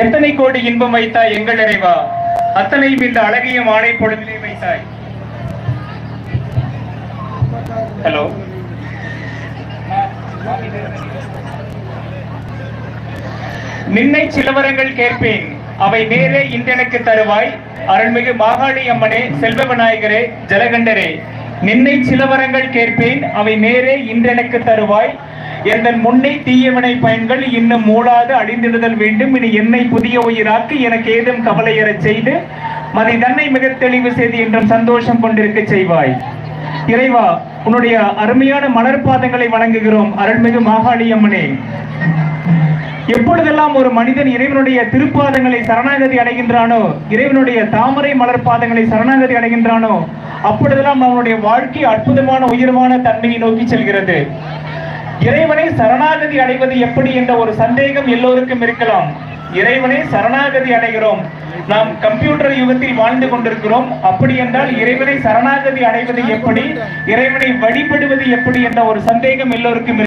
எத்தனை கோடி இன்பம் வைத்தாய் எங்கள் இறைவா? அத்தனையும் இந்த அழகிய மாலை பொழுதிலே வைத்தாய். ஹலோ நின்னை சிலவரங்கள் கேட்பேன். அவை நேரே இன்றெனக்கு தருவாய். அருள்மிகு மாகாளி அம்மனே செல்வ விநாயகரே ஜலகண்டரே. நின்னை சிலவரங்கள் கேட்பேன் அவை நேரே இன்றெனக்கு தருவாய். எந்தன் முன்னை தீயவினை பயன்கள் இன்னும் மூளாது அழிந்திடுதல் வேண்டும். இனி என்னை புதிய உயிராக்கு எனக்கு ஏதும் கவலையறச் செய்து மதை தன்னை மிக தெளிவு செய்து என்றும் சந்தோஷம் கொண்டிருக்க செய்வாய். இறைவா உன்னுடைய அருமையான மலர்பாதங்களை வணங்குகிறோம் அருள்மிகு மாகாளியம்மனே. எப்பொழுதெல்லாம் ஒரு மனிதன் இறைவனுடைய திருப்பாதங்களை சரணாகதி அடைகின்றானோ இறைவனுடைய தாமரை மலர் பாதங்களை சரணாகதி அடைகின்றானோ அப்பொழுதெல்லாம் அவனுடைய வாழ்க்கை அற்புதமான உயர்வான தன்மையை நோக்கி செல்கிறது. இறைவனை சரணாகதி அடைவது எப்படி என்ற ஒரு சந்தேகம் எல்லோருக்கும் இருக்கலாம். இறைவனை சரணாகதி அடைகிறோம். நாம் கம்ப்யூட்டர் யுகத்தில் வாழ்ந்து கொண்டிருக்கிறோம். அப்படி என்றால் இறைவனை சரணாகதி அடைவது எப்படி? இறைவனை வழிபடுவது எப்படி என்ற ஒரு சந்தேகம் எல்லோருக்கும்